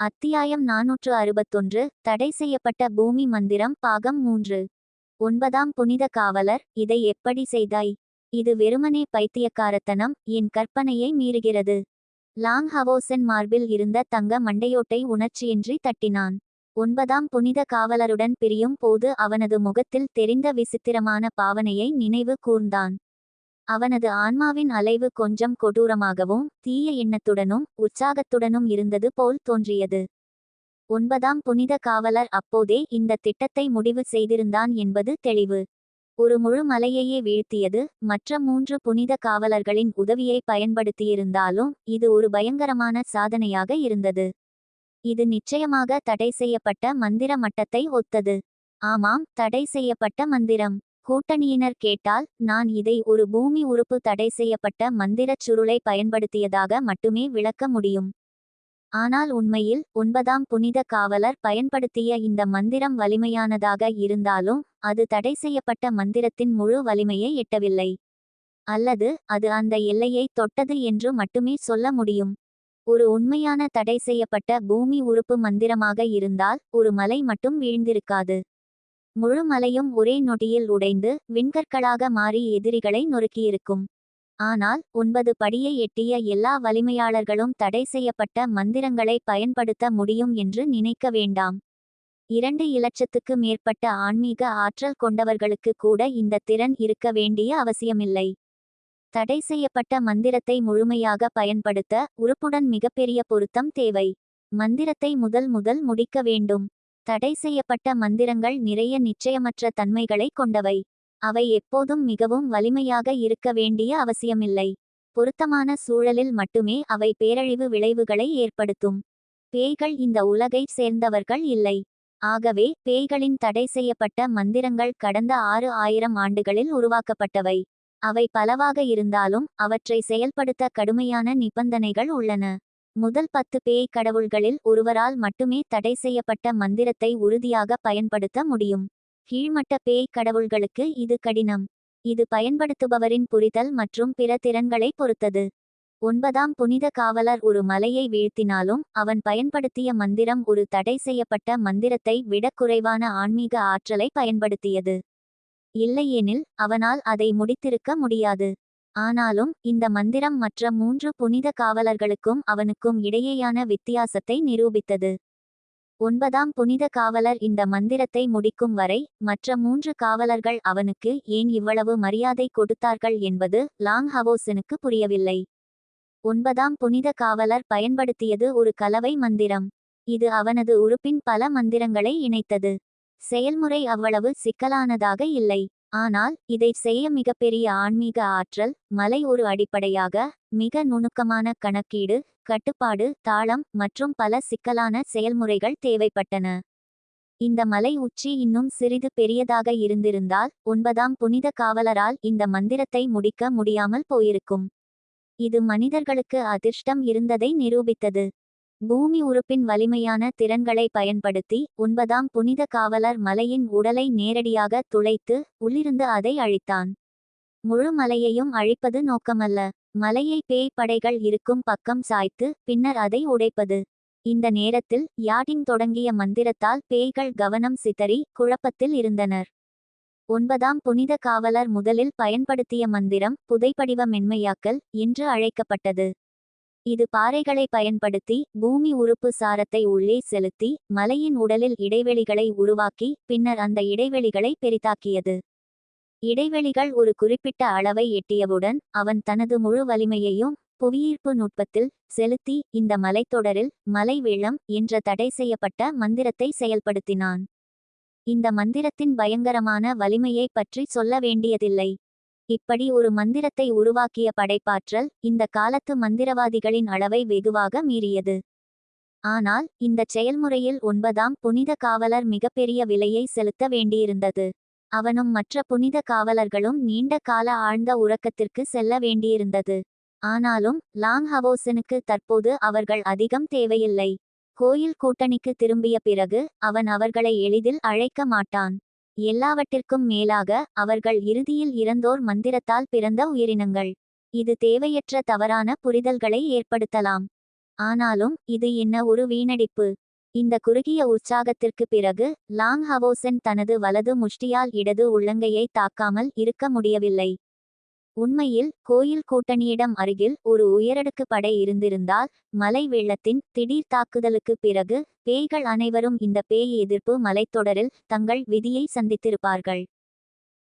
அத்தியாயம் நாநூற்று அறுபத்தொன்று தடை செய்யப்பட்ட பூமி மந்திரம் பாகம் மூன்று. ஒன்பதாம் புனித காவலர் இதை எப்படி செய்தாய்? இது வெறுமனே பைத்தியக்காரத்தனம் என் கற்பனையை மீறுகிறது. லாங் ஹவோசன் மார்பில் இருந்த தங்க மண்டையோட்டை உணர்ச்சியின்றி தட்டினான். ஒன்பதாம் புனித காவலருடன் பிரியும் போது அவனது முகத்தில் தெரிந்த விசித்திரமான பாவனையை நினைவு கூர்ந்தான். அவனது ஆன்மாவின் அலைவு கொஞ்சம் கொடூரமாகவும் தீய எண்ணத்துடனும் உற்சாகத்துடனும் இருந்தது போல் தோன்றியது. ஒன்பதாம் புனித காவலர் அப்போதே இந்த திட்டத்தை முடிவு செய்திருந்தான் என்பது தெளிவு. ஒரு முழு மலையையே வீழ்த்தியது மற்ற மூன்று புனித காவலர்களின் உதவியை பயன்படுத்தியிருந்தாலும் இது ஒரு பயங்கரமான சாதனையாக இருந்தது. இது நிச்சயமாக தடை செய்யப்பட்ட மந்திர மட்டத்தை ஒத்தது. ஆமாம் தடை செய்யப்பட்ட மந்திரம். கூட்டணியினர் கேட்டால் நான் இதை ஒரு பூமி உறுப்பு தடை செய்யப்பட்ட மந்திரச் சுருளை பயன்படுத்தியதாக மட்டுமே விளக்க முடியும். ஆனால் உண்மையில் ஒன்பதாம் புனித காவலர் பயன்படுத்திய இந்த மந்திரம் வலிமையானதாக இருந்தாலும் அது தடை செய்யப்பட்ட மந்திரத்தின் முழு வலிமையை எட்டவில்லை. அல்லது அது அந்த எல்லையை தொட்டது என்று மட்டுமே சொல்ல முடியும். ஒரு உண்மையான தடை செய்யப்பட்ட பூமி உறுப்பு மந்திரமாக இருந்தால் ஒரு மலை மட்டும் வீழ்ந்திருக்காது. முழு மலையும் ஒரே நொடியில் உடைந்து விண்கற்களாக மாறி எதிரிகளை நொறுக்கியிருக்கும். ஆனால் ஒன்பது படியை எட்டிய எல்லா வலிமையாளர்களும் தடை செய்யப்பட்ட மந்திரங்களை பயன்படுத்த முடியும் என்று நினைக்க வேண்டாம். இரண்டு இலட்சத்துக்கு மேற்பட்ட ஆன்மீக ஆற்றல் கொண்டவர்களுக்கு கூட இந்த திறன் இருக்க வேண்டிய அவசியமில்லை. தடை செய்யப்பட்ட மந்திரத்தை முழுமையாக பயன்படுத்த உறுப்புடன் மிகப்பெரிய பொருத்தம் தேவை. மந்திரத்தை முதல் முதல் முடிக்க வேண்டும். தடை செய்யப்பட்ட மந்திரங்கள் நிறைய நிச்சயமற்ற தன்மைகளை கொண்டவை. அவை எப்போதும் மிகவும் வலிமையாக இருக்க வேண்டிய அவசியமில்லை. பொருத்தமான சூழலில் மட்டுமே அவை பேரழிவு விளைவுகளை ஏற்படுத்தும். பேய்கள் இந்த உலகை சேர்ந்தவர்கள் இல்லை. ஆகவே பேய்களின் தடை செய்யப்பட்ட மந்திரங்கள் கடந்த ஆறு ஆயிரம் ஆண்டுகளில் உருவாக்கப்பட்டவை. அவை பலவாக இருந்தாலும் அவற்றை செயல்படுத்த கடுமையான நிபந்தனைகள் உள்ளன. முதல் பத்து பேய் கடவுள்களில் ஒருவரால் மட்டுமே தடை செய்யப்பட்ட மந்திரத்தை உறுதியாக பயன்படுத்த முடியும். கீழ்மட்ட பேய் கடவுள்களுக்கு இது கடினம். இது பயன்படுத்துபவரின் புரிதல் மற்றும் பிற திறன்களை பொறுத்தது. ஒன்பதாம் புனித காவலர் ஒரு மலையை வீழ்த்தினாலும் அவன் பயன்படுத்திய மந்திரம் ஒரு தடை செய்யப்பட்ட மந்திரத்தை விட குறைவான ஆன்மீக ஆற்றலை பயன்படுத்தியது. இல்லையெனில் அவனால் அதை முடித்திருக்க முடியாது. ஆனாலும் இந்த மந்திரம் மற்ற மூன்று புனித காவலர்களுக்கும் அவனுக்கும் இடையேயான வித்தியாசத்தை நிரூபித்தது. ஒன்பதாம் புனித காவலர் இந்த மந்திரத்தை முடிக்கும் வரை மற்ற மூன்று காவலர்கள் அவனுக்கு ஏன் இவ்வளவு மரியாதை கொடுத்தார்கள் என்பது லாங் ஹவோசனுக்கு புரியவில்லை. ஒன்பதாம் புனித காவலர் பயன்படுத்தியது ஒரு கலவை மந்திரம். இது அவனது உறுப்பின் பல மந்திரங்களை இணைத்தது. செயல்முறை அவ்வளவு சிக்கலானதாக இல்லை. ஆனால் இதை செய்ய மிகப்பெரிய ஆன்மீக ஆற்றல் மலை ஒரு அடிப்படையாக மிக நுணுக்கமான கணக்கீடு கட்டுப்பாடு தாளம் மற்றும் பல சிக்கலான செயல்முறைகள் தேவைப்பட்டன. இந்த மலை உச்சி இன்னும் சிறிது பெரியதாக இருந்திருந்தால் ஒன்பதாம் புனித காவலரால் இந்த மந்திரத்தை முடிக்க முடியாமல் போயிருக்கும். இது மனிதர்களுக்கு அதிர்ஷ்டம் இருந்ததை நிரூபித்தது. பூமி உறுப்பின் வலிமையான திறன்களை பயன்படுத்தி ஒன்பதாம் புனித காவலர் மலையின் உடலை நேரடியாக துளைத்து உள்ளிருந்து அதை அழித்தான். முழு மலையையும் அழிப்பது நோக்கமல்ல. மலையை பேய் படைகள் இருக்கும் பக்கம் சாய்த்து பின்னர் அதை உடைப்பது. இந்த நேரத்தில் யாட்டிங் தொடங்கிய மந்திரத்தால் பேய்கள் கவனம் சிதறி குழப்பத்தில் இருந்தனர். ஒன்பதாம் புனித காவலர் முதலில் பயன்படுத்திய மந்திரம் புதைப்படிவ மென்மையாக்கல் என்று அழைக்கப்பட்டது. இது பாறைகளை பயன்படுத்தி பூமி உறுப்பு சாரத்தை உள்ளே செலுத்தி மலையின் உடலில் இடைவெளிகளை உருவாக்கி பின்னர் அந்த இடைவெளிகளை பெரிதாக்கியது. இடைவெளிகள் ஒரு குறிப்பிட்ட அளவை எட்டியவுடன் அவன் தனது முழு வலிமையையும் புவியீர்ப்பு நுட்பத்தில் செலுத்தி இந்த மலைத்தொடரில் மலை வெள்ளம் என்ற தடை செய்யப்பட்ட மந்திரத்தை செயல்படுத்தினான். இந்த மந்திரத்தின் பயங்கரமான வலிமையை பற்றி சொல்ல வேண்டியதில்லை. இப்படி ஒரு மந்திரத்தை உருவாக்கிய படைப்பாற்றல் இந்த காலத்து மந்திரவாதிகளின் அளவை வெகுவாக மீறியது. ஆனால் இந்த செயல்முறையில் ஒன்பதாம் புனித காவலர் மிகப்பெரிய விலையை செலுத்த வேண்டியிருந்தது. அவனும் மற்ற புனித காவலர்களும் நீண்ட கால ஆழ்ந்த உறக்கத்திற்கு செல்ல வேண்டியிருந்தது. ஆனாலும் லாங் ஹவோசனுக்கு தற்போது அவர்கள் அதிகம் தேவையில்லை. கோயில் கூட்டணிக்கு திரும்பிய பிறகு அவன் அவர்களை எளிதில் அழைக்க மாட்டான். எல்லாவற்றிற்கும் மேலாக அவர்கள் இறுதியில் இறந்தோர் மந்திரத்தால் பிறந்த உயிரினங்கள். இது தேவையற்ற தவறான புரிதல்களை ஏற்படுத்தலாம். ஆனாலும் இது என்ன ஒரு வீணடிப்பு? இந்த குறுகிய உற்சாகத்திற்கு பிறகு லாங் ஹவோசன் தனது வலது முஷ்டியால் இடது உள்ளங்கையை தாக்காமல் இருக்க முடியவில்லை. உண்மையில் கோயில் கூட்டணியிடம் அருகில் ஒரு உயரடுக்கு படை இருந்திருந்தால் மலை வெள்ளத்தின் திடீர் தாக்குதலுக்கு பிறகு பேய்கள் அனைவரும் இந்த பேய் எதிர்ப்பு மலைத்தொடரில் தங்கள் விதியை சந்தித்திருப்பார்கள்.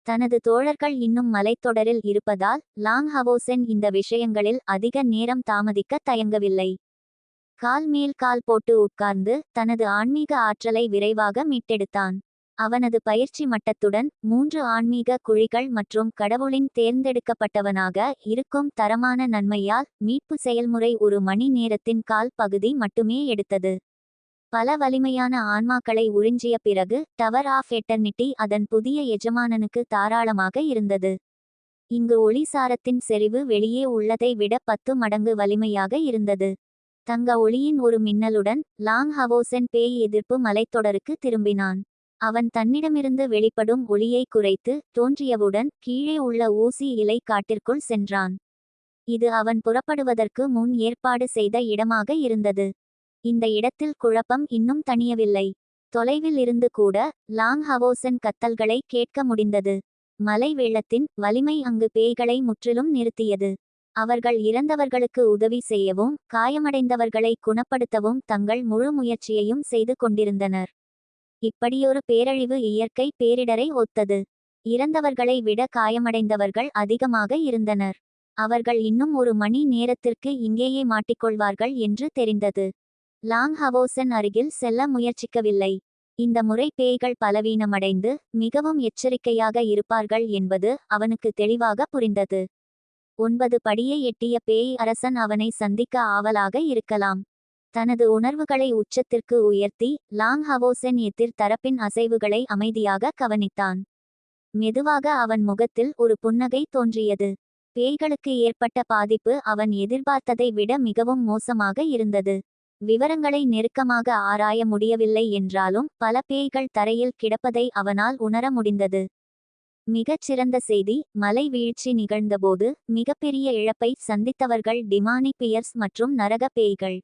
தனது தோழர்கள் இன்னும் மலைத்தொடரில் இருப்பதால் லாங் ஹவோசென் இந்த விஷயங்களில் அதிக நேரம் தாமதிக்க தயங்கவில்லை. கால் மேல் கால் போட்டு உட்கார்ந்து தனது ஆன்மீக ஆற்றலை விரைவாக மீட்டெடுத்தான். அவனது பயிற்சி மட்டத்துடன் மூன்று ஆன்மீக குழிகள் மற்றும் கடவுளின் தேர்ந்தெடுக்கப்பட்டவனாக இருக்கும் தரமான நன்மையால் மீட்பு செயல்முறை ஒரு மணி நேரத்தின் கால் பகுதி மட்டுமே எடுத்தது. பல வலிமையான ஆன்மாக்களை உறிஞ்சிய பிறகு டவர் ஆஃப் எட்டர்னிட்டி அதன் புதிய எஜமானனுக்கு தாராளமாக இருந்தது. இங்கு ஒளிசாரத்தின் செறிவு வெளியே உள்ளதை விட பத்து மடங்கு வலிமையாக இருந்தது. தங்க ஒளியின் ஒரு மின்னலுடன் லாங் ஹவோசென் பேய் எதிர்ப்பு மலைத்தொடருக்கு திரும்பினான். அவன் தன்னிடமிருந்து வெளிப்படும் ஒளியை குறைத்து தோன்றியவுடன் கீழே உள்ள ஊசி இலை காட்டிற்குள் சென்றான். இது அவன் புறப்படுவதற்கு முன் ஏற்பாடு செய்த இடமாக இருந்தது. இந்த இடத்தில் குழப்பம் இன்னும் தணியவில்லை. தொலைவில் இருந்து கூட லாங் ஹவோசன் கத்தல்களை கேட்க முடிந்தது. மலை வெள்ளத்தின் வலிமை அங்கு பேய்களை முற்றிலும் நிறுத்தியது. அவர்கள் இறந்தவர்களுக்கு உதவி செய்யவும் காயமடைந்தவர்களை குணப்படுத்தவும் தங்கள் முழு முயற்சியையும் செய்து கொண்டிருந்தனர். இப்படியொரு பேரழிவு இயற்கை பேரிடரை ஒத்தது. இறந்தவர்களை விட காயமடைந்தவர்கள் அதிகமாக இருந்தனர். அவர்கள் இன்னும் ஒரு மணி நேரத்திற்கு இங்கேயே மாட்டிக்கொள்வார்கள் என்று தெரிந்தது. லாங் ஹவோசன் அருகில் செல்ல முயற்சிக்கவில்லை. இந்த முறை பேய்கள் பலவீனமடைந்து மிகவும் எச்சரிக்கையாக இருப்பார்கள் என்பது அவனுக்கு தெளிவாக புரிந்தது. ஒன்பது படியை எட்டிய பேய் அரசன் அவனை சந்திக்க ஆவலாக இருக்கலாம். தனது உணர்வுகளை உச்சத்திற்கு உயர்த்தி லாங் ஹவோசென் எதிர் தரப்பின் அசைவுகளை அமைதியாக கவனித்தான். மெதுவாக அவன் முகத்தில் ஒரு புன்னகை தோன்றியது. பேய்களுக்கு ஏற்பட்ட பாதிப்பு அவன் எதிர்பார்த்ததை விட மிகவும் மோசமாக இருந்தது. விவரங்களை நெருக்கமாக ஆராய முடியவில்லை என்றாலும் பல பேய்கள் தரையில் கிடப்பதை அவனால் உணர முடிந்தது. மிகச் சிறந்த செய்தி மலை வீழ்ச்சி நிகழ்ந்தபோது மிகப்பெரிய இழப்பை சந்தித்தவர்கள் டிமானி பியர்ஸ் மற்றும் நரக பேய்கள்.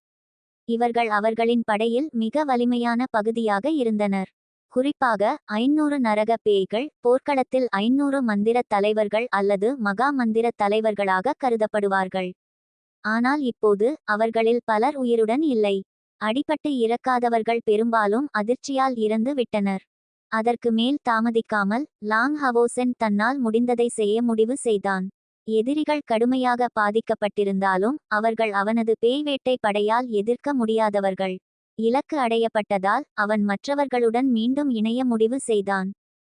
இவர்கள் அவர்களின் படையில் மிக வலிமையான பகுதியாக இருந்தனர். குறிப்பாக ஐநூறு நரக பேய்கள் போர்க்களத்தில் ஐநூறு மந்திர தலைவர்கள் அல்லது மகா மந்திர தலைவர்களாக கருதப்படுவார்கள். ஆனால் இப்போது அவர்களில் பலர் உயிருடன் இல்லை. அடிபட்டு இறக்காதவர்கள் பெரும்பாலும் அதிர்ச்சியால் இறந்து விட்டனர். அதற்கு மேல் தாமதிக்காமல் லாங் ஹவோசென் தன்னால் முடிந்ததை செய்ய முடிவு செய்தான். எதிரிகள் கடுமையாக பாதிக்கப்பட்டிருந்தாலும் அவர்கள் அவனது பேய்வேட்டை படையால் எதிர்க்க முடியாதவர்கள். இலக்கு அடையப்பட்டதால் அவன் மற்றவர்களுடன் மீண்டும் இணைய முடிவு செய்தான்.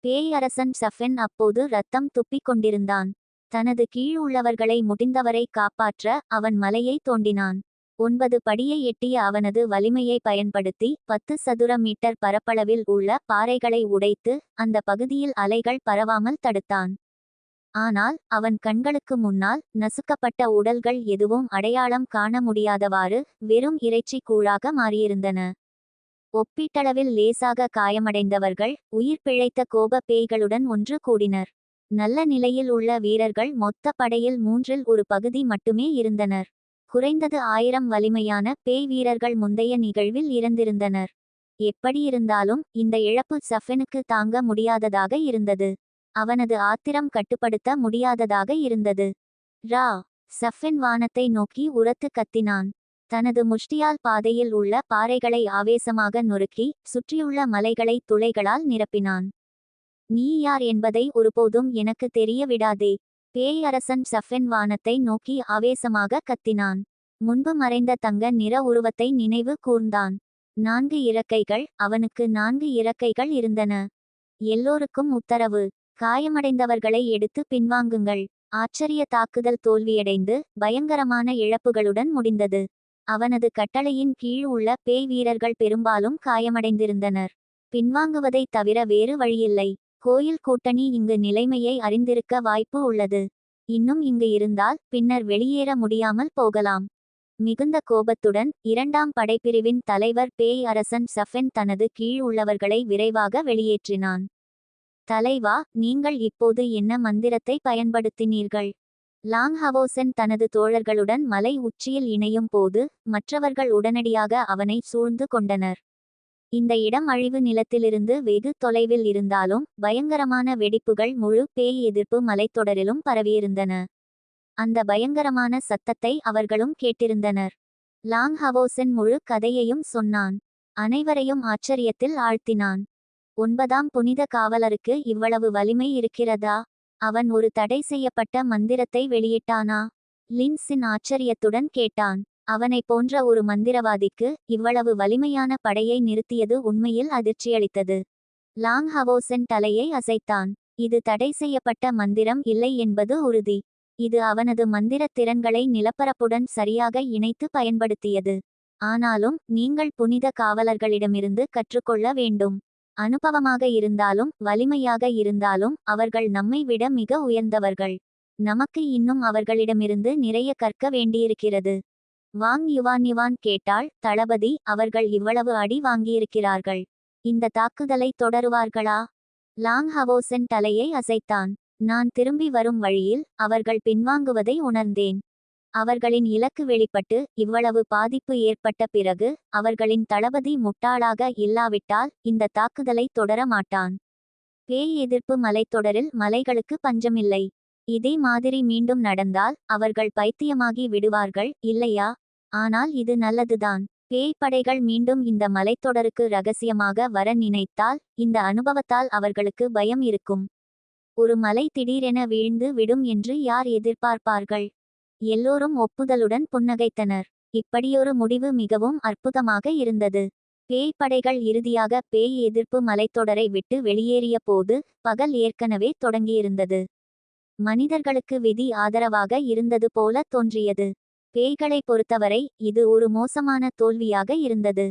பேய் அரசன் சஃபென் அப்போது ரத்தம் துப்பிக் கொண்டிருந்தான். தனது கீழ் உள்ளவர்களை முடிந்தவரை காப்பாற்ற அவன் மலையை தோண்டினான். ஒன்பது படியை எட்டிய அவனது வலிமையை பயன்படுத்தி பத்து சதுர மீட்டர் பரப்பளவில் உள்ள பாறைகளை உடைத்து அந்த பகுதியில் அலைகள் பரவாமல் தடுத்தான். ஆனால் அவன் கண்களுக்கு முன்னால் நசுக்கப்பட்ட உடல்கள் எதுவும் அடையாளம் காண முடியாதவாறு வெறும் இறைச்சி கூழாக மாறியிருந்தன. ஒப்பீட்டளவில் லேசாக காயமடைந்தவர்கள் உயிர் பிழைத்த கோப பேய்களுடன் ஒன்று கூடினர். நல்ல நிலையில் உள்ள வீரர்கள் மொத்த படையில் மூன்றில் ஒரு பகுதி மட்டுமே இருந்தனர். குறைந்தது ஆயிரம் வலிமையான பேய் வீரர்கள் முந்தைய நிகழ்வில் இறந்திருந்தனர். எப்படியிருந்தாலும் இந்த இழப்பு சஃபெனுக்கு தாங்க முடியாததாக இருந்தது. அவனது ஆத்திரம் கட்டுப்படுத்த முடியாததாக இருந்தது. ரா சஃபென் வானத்தை நோக்கி உரத்து கத்தினான். தனது முஷ்டியால் பாதையில் உள்ள பாறைகளை ஆவேசமாக நொறுக்கி சுற்றியுள்ள மலைகளை துளைகளால் நிரப்பினான். நீ யார் என்பதை ஒருபோதும் எனக்கு தெரிய விடாதே பேய் அரசன் வானத்தை நோக்கி ஆவேசமாக கத்தினான். முன்பு மறைந்த தங்க நிற உருவத்தை நினைவு கூர்ந்தான். நான்கு இறக்கைகள் அவனுக்கு நான்கு இறக்கைகள் இருந்தன. எல்லோருக்கும் உத்தரவு காயமடைந்தவர்களை எடுத்து பின்வாங்குங்கள். ஆச்சரிய தாக்குதல் தோல்வியடைந்து பயங்கரமான இழப்புகளுடன் முடிந்தது. அவனது கட்டளையின் கீழ் உள்ள பேய் வீரர்கள் பெரும்பாலும் காயமடைந்திருந்தனர். பின்வாங்குவதை தவிர வேறு வழியில்லை. கோயில் கூட்டணி இங்கு நிலைமையை அறிந்திருக்க வாய்ப்பு உள்ளது. இன்னும் இங்கு இருந்தால் பின்னர் வெளியேற முடியாமல் போகலாம். மிகுந்த கோபத்துடன் இரண்டாம் படைப்பிரிவின் தலைவர் பேய் அரசன் சஃபென் தனது கீழ் உள்ளவர்களை விரைவாக வெளியேற்றினான். தலைவா நீங்கள் இப்போது என்ன மந்திரத்தை பயன்படுத்தினீர்கள்? லாங் ஹவோசென் தனது தோழர்களுடன் மலை உச்சியில் இணையும் போது மற்றவர்கள் உடனடியாக அவனை சூழ்ந்து கொண்டனர். இந்த இடம் அழிவு நிலத்திலிருந்து வெகு தொலைவில் இருந்தாலும் பயங்கரமான வெடிப்புகள் முழு பேய் எதிர்ப்பு மலைத்தொடரிலும் பரவியிருந்தன. அந்த பயங்கரமான சத்தத்தை அவர்களும் கேட்டிருந்தனர். லாங் ஹவோசென் முழு கதையையும் சொன்னான். அனைவரையும் ஆச்சரியத்தில் ஆழ்த்தினான். ஒன்பதாம் புனித காவலருக்கு இவ்வளவு வலிமை இருக்கிறதா? அவன் ஒரு தடை செய்யப்பட்ட மந்திரத்தை வெளியிட்டானா? லின்சின் ஆச்சரியத்துடன் கேட்டான். அவனைப் போன்ற ஒரு மந்திரவாதிக்கு இவ்வளவு வலிமையான படையை நிறுத்தியது உண்மையில் அதிர்ச்சியளித்தது. லாங் ஹவோசென் தலையை அசைத்தான். இது தடை செய்யப்பட்ட மந்திரம் இல்லை என்பது உறுதி. இது அவனது மந்திர திறன்களை நிலப்பரப்புடன் சரியாக இணைத்து பயன்படுத்தியது. ஆனாலும் நீங்கள் புனித காவலர்களிடமிருந்து கற்றுக்கொள்ள வேண்டும். அனுபவமாக இருந்தாலும் வலிமையாக இருந்தாலும் அவர்கள் நம்மை விட மிக உயர்ந்தவர்கள். நமக்கு இன்னும் அவர்களிடமிருந்து நிறைய கற்க வேண்டியிருக்கிறது. வாங் யுவான் யுவான் கேட்டாள் தளபதி அவர்கள் இவ்வளவு அடி வாங்கியிருக்கிறார்கள். இந்த தாக்குதலை தொடருவார்களா? லாங் ஹவோசென் தலையை அசைத்தான். நான் திரும்பி வரும் வழியில் அவர்கள் பின்வாங்குவதை உணர்ந்தேன். அவர்களின் இலக்கு வெளிப்பட்டு இவ்வளவு பாதிப்பு ஏற்பட்ட பிறகு அவர்களின் தளபதி முட்டாளாக இல்லாவிட்டால் இந்த தாக்குதலை தொடர மாட்டான். பேய் எதிர்ப்பு மலைத்தொடரில் மலைகளுக்கு பஞ்சமில்லை. இதே மாதிரி மீண்டும் நடந்தால் அவர்கள் பைத்தியமாகி விடுவார்கள் இல்லையா? ஆனால் இது நல்லதுதான். பேய் படைகள் மீண்டும் இந்த மலைத்தொடருக்கு ரகசியமாக வர நினைத்தால் இந்த அனுபவத்தால் அவர்களுக்கு பயம் இருக்கும். ஒரு மலை திடீரென வீழ்ந்து விடும் என்று யார் எதிர்பார்ப்பார்கள்? எல்லோரும் ஒப்புதலுடன் புன்னகைத்தனர். இப்படியொரு முடிவு மிகவும் அற்புதமாக இருந்தது. பேய் படைகள் இறுதியாக பேய் எதிர்ப்பு மலைத்தொடரை விட்டு வெளியேறிய போது பகல் ஏற்கனவே தொடங்கியிருந்தது. மனிதர்களுக்கு விதி ஆதரவாக இருந்தது போல தோன்றியது. பேய்களை பொறுத்தவரை இது ஒரு மோசமான தோல்வியாக இருந்தது.